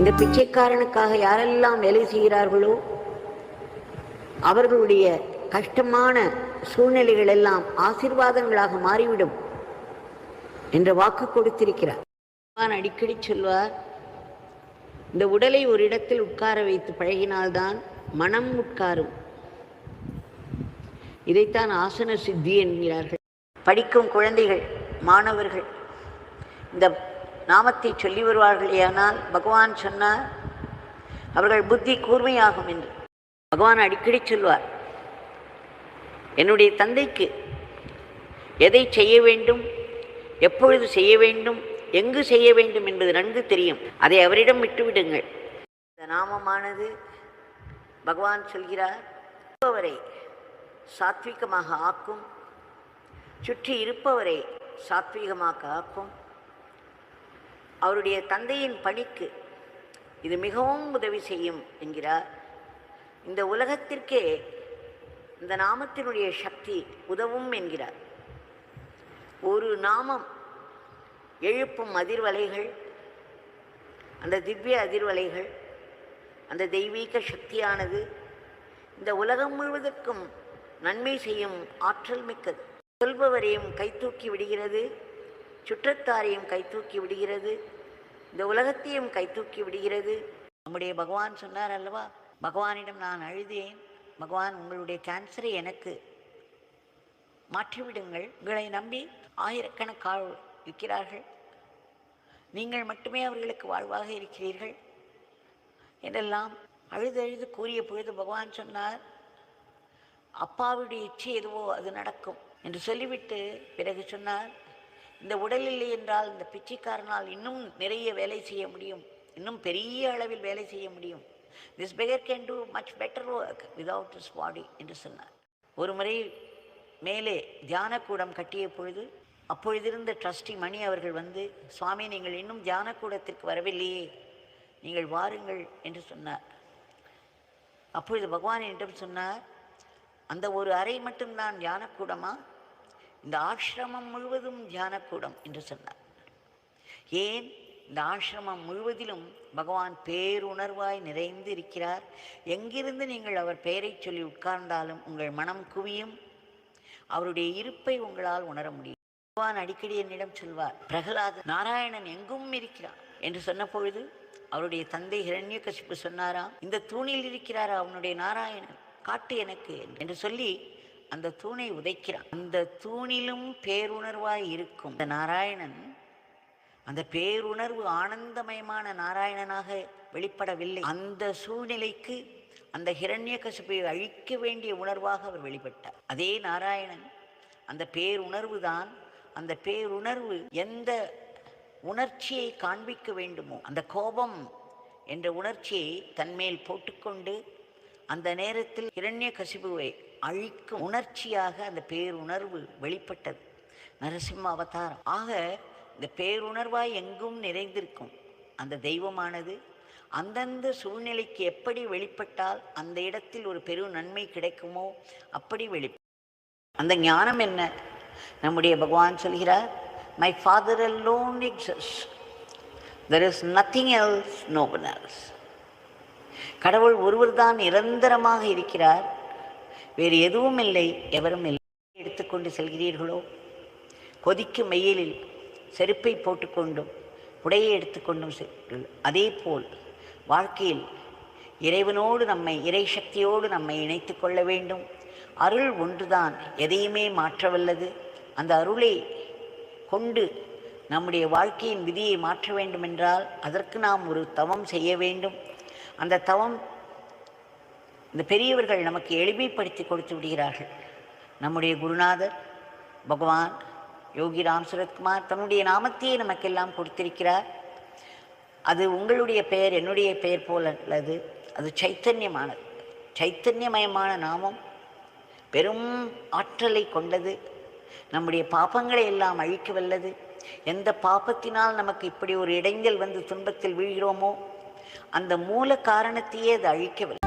இந்த பிச்சைக்காரனுக்காக யாரெல்லாம் வேலை செய்கிறார்களோ அவர்களுடைய கஷ்டமான சூழ்நிலைகள் எல்லாம் ஆசீர்வாதங்களாக மாறிவிடும் என்ற வாக்கு கொடுத்திருக்கிறார். நான் அடிக்கடி சொல்வார் இந்த உடலை ஒரு இடத்தில் உட்கார வைத்து பழகினால்தான் மனம் உட்காரும். இதைத்தான் ஆசன சித்தி என்கிறார்கள். படிக்கும் குழந்தைகள் மாணவர்கள் இந்த நாமத்தை சொல்லி வருவார்களேயானால் பகவான் சொன்னார் அவர்கள் புத்தி கூர்மையாகும் என்று. பகவான் அடிக்கடி சொல்வார் என்னுடைய தந்தைக்கு எதை செய்ய வேண்டும் எப்பொழுது செய்ய வேண்டும் எங்கு செய்ய வேண்டும் என்பது நன்கு தெரியும். அதை அவரிடம் விட்டுவிடுங்கள். இந்த நாமமானது பகவான் சொல்கிறார் இருப்பவரை சாத்விகமாக ஆக்கும் சுற்றி இருப்பவரை சாத்விகமாக ஆக்கும். அவருடைய தந்தையின் பணிக்கு இது மிகவும் உதவி செய்யும் என்கிறார். இந்த உலகத்திற்கே இந்த நாமத்தினுடைய சக்தி உதவும் என்கிறார். ஒரு நாமம் எழுப்பும் அதிர்வலைகள் அந்த திவ்ய அதிர்வலைகள் அந்த தெய்வீக சக்தியானது இந்த உலகம் முழுவதற்கும் நன்மை செய்யும் ஆற்றல் மிக்கது. சொல்பவரையும் கைத்தூக்கி விடுகிறது. சுற்றத்தாரையும் கைத்தூக்கி விடுகிறது. இந்த உலகத்தையும் கைத்தூக்கி விடுகிறது. நம்முடைய பகவான் சொன்னார் அல்லவா பகவானிடம் நான் அழுதேன் பகவான் உங்களுடைய கேன்சரை எனக்கு மாற்றிவிடுங்கள். உங்களை நம்பி ஆயிரக்கணக்கால் இருக்கிறார்கள். நீங்கள் மட்டுமே அவர்களுக்கு வாழ்வாக இருக்கிறீர்கள். என்றெல்லாம் அழுதழுது கூறிய பொழுது பகவான் சொன்னார் அப்பாவுடைய இச்சை எதுவோ அது நடக்கும் என்று சொல்லிவிட்டு பிறகு சொன்னார் இந்த உடல் இல்லை என்றால் இந்த பிச்சைக்காரனால் இன்னும் நிறைய வேலை செய்ய முடியும். இன்னும் பெரிய அளவில் வேலை செய்ய முடியும். This beggar can do much better work without this body என்று சொன்னார். ஒரு முறை மேலே தியானக்கூடம் கட்டிய பொழுது அப்பொழுதிருந்த ட்ரஸ்டி மணி அவர்கள் வந்து சுவாமி நீங்கள் இன்னும் தியானக்கூடத்திற்கு வரவில்லையே. நீங்கள் வாருங்கள் என்று சொன்னார். அப்பொழுது பகவான் என்னிடம் சொன்னார் அந்த ஒரு அறை மட்டும்தான் தியானக்கூடமா? இந்த ஆசிரமம் முழுவதும் தியானக்கூடம் என்று சொன்னார். ஏன்? இந்த ஆசிரமம் முழுவதிலும் பகவான் பேருணர்வாய் நிறைந்து இருக்கிறார். எங்கிருந்து நீங்கள் அவர் பெயரைச் சொல்லி உட்கார்ந்தாலும் உங்கள் மனம் குவியும். அவருடைய இருப்பை உங்களால் உணர முடியும். பகவான் அடிக்கடி என்னிடம் சொல்வார் பிரகலாத நாராயணன் எங்கும் இருக்கிறான்? என்று சொன்ன பொழுது அவருடைய தந்தை ஹிரண்யகசிப்பு சொன்னாராம் இந்த தூணில் இருக்கிறாரா அவனுடைய நாராயணன்? காட்டு எனக்கு. என்று சொல்லி அந்த தூணை உதைக்கிறான். அந்த தூணிலும் பேருணர்வாய் இருக்கும். அந்த நாராயணன் அந்த பேருணர்வு ஆனந்தமயமான நாராயணனாக வெளிப்படவில்லை. அந்த சூழ்நிலைக்கு அந்த ஹிரண்யகசிப்பை அழிக்க வேண்டிய உணர்வாக அவர் வெளிப்பட்டார். அதே நாராயணன் அந்த பேருணர்வு தான் அந்த பேருணர்வு எந்த உணர்ச்சியை காண்பிக்க வேண்டுமோ அந்த கோபம் என்ற உணர்ச்சியை தன்மேல் போட்டுக்கொண்டு அந்த நேரத்தில் இரண்ய கசிபுவை அழிக்கும் உணர்ச்சியாக அந்த பேருணர்வு வெளிப்பட்டது. நரசிம்ம அவதாரம் ஆக இந்த பேருணர்வாய் எங்கும் நிறைந்திருக்கும். அந்த தெய்வமானது அந்தந்த சூழ்நிலைக்கு எப்படி வெளிப்பட்டால் அந்த இடத்தில் ஒரு பெரு நன்மை கிடைக்குமோ அப்படி வெளி அந்த ஞானம் என்ன? நம்முடைய பகவான் சொல்கிறார் my father alone exists. There is nothing else நோபன் else கடவுள் கடவுள் ஒருவர்தான் நிரந்தரமாக இருக்கிறார். வேறு எதுவும் இல்லை. எவரும் இல்லை. எடுத்துக்கொண்டு செல்கிறீர்களோ? கொதிக்கும் மெயிலில் செருப்பை போட்டுக்கொண்டும் உடையை எடுத்துக்கொண்டும் அதே போல் வாழ்க்கையில் இறைவனோடு நம்மை இறை சக்தியோடு நம்மை இணைத்து கொள்ள வேண்டும். அருள் ஒன்றுதான் எதையுமே மாற்றவல்லது. அந்த அருளை கொண்டு நம்முடைய வாழ்க்கையின் விதியை மாற்ற வேண்டுமென்றால் அதற்கு நாம் ஒரு தவம் செய்ய வேண்டும். அந்த தவம் இந்த பெரியவர்கள் நமக்கு எளிமைப்படுத்தி கொடுத்து விடுகிறார்கள். நம்முடைய குருநாதர் பகவான் யோகி ராம் சுரத்குமார் தன்னுடைய நாமத்தையே நமக்கெல்லாம் கொடுத்திருக்கிறார். அது உங்களுடைய பெயர் என்னுடைய பெயர் போல அல்லது அது சைத்தன்யமானது. சைத்தன்யமயமான நாமம் பெரும் ஆற்றலை கொண்டது. நம்முடைய பாப்பங்களை எல்லாம் அழிக்க வல்லது. எந்த பாபத்தினால் நமக்கு இப்படி ஒரு இடைஞ்சல் வந்து துன்பத்தில் வீழ்கிறோமோ அந்த மூல காரணத்தையே அது அழிக்கவில்லை